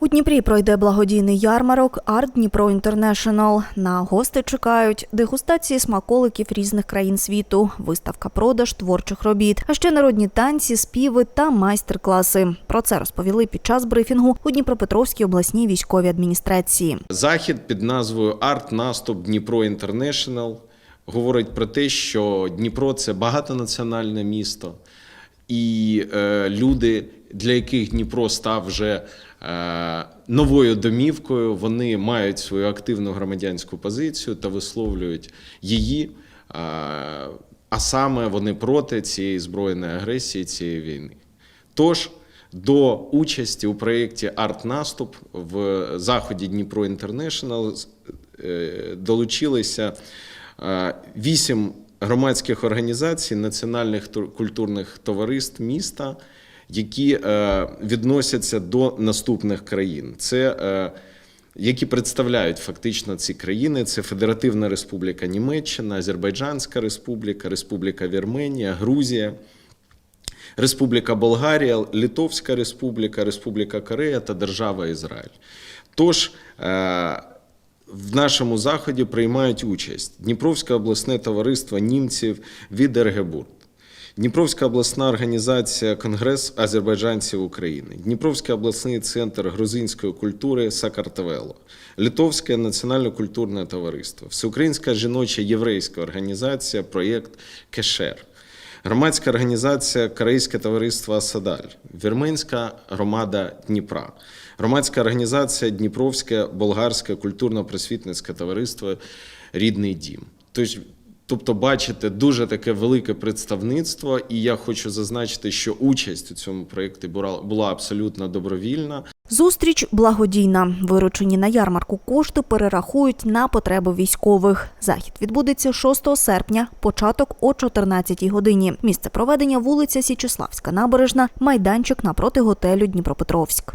У Дніпрі пройде благодійний ярмарок Арт Дніпро Інтернешнл. На гостей чекають дегустації смаколиків різних країн світу, виставка продаж творчих робіт, а ще народні танці, співи та майстер-класи. Про це розповіли під час брифінгу у Дніпропетровській обласній військовій адміністрації. Захід під назвою Арт Наступ Дніпро Інтернешнл говорить про те, що Дніпро це багатонаціональне місто, і е, люди, для яких Дніпро став вже е, новою домівкою, вони мають свою активну громадянську позицію та висловлюють її. Е, а саме вони проти цієї збройної агресії, цієї війни. Тож до участі у проєкті Арт Наступ в заході Дніпро Інтернешнл е, долучилися вісім громадських організацій, національних культурних товариств міста, які е, відносяться до наступних країн. Це е, які представляють фактично ці країни: це Федеративна Республіка Німеччина, Азербайджанська Республіка, Республіка Вірменія, Грузія. Республіка Болгарія, Литовська Республіка, Республіка Корея та Держава Ізраїль. Тож е, в нашому заході приймають участь Дніпровське обласне товариство німців від Ергебурт, Дніпровська обласна організація Конгрес азербайджанців України, Дніпровський обласний центр грузинської культури Сакартвело, Литовське національно-культурне товариство, Всеукраїнська жіноча єврейська організація Проєкт Кешер. Громадська організація Корейське товариство Асадаль, Вірменська громада Дніпра, громадська організація Дніпровське болгарське культурно-просвітницьке товариство Рідний дім. Тож, тобто, бачите, дуже таке велике представництво, і я хочу зазначити, що участь у цьому проєкті була абсолютно добровільна. Зустріч благодійна. Виручені на ярмарку кошти перерахують на потреби військових. Захід відбудеться 6 серпня, початок о 14 годині. Місце проведення вулиця Січеславська набережна, майданчик напроти готелю Дніпропетровськ.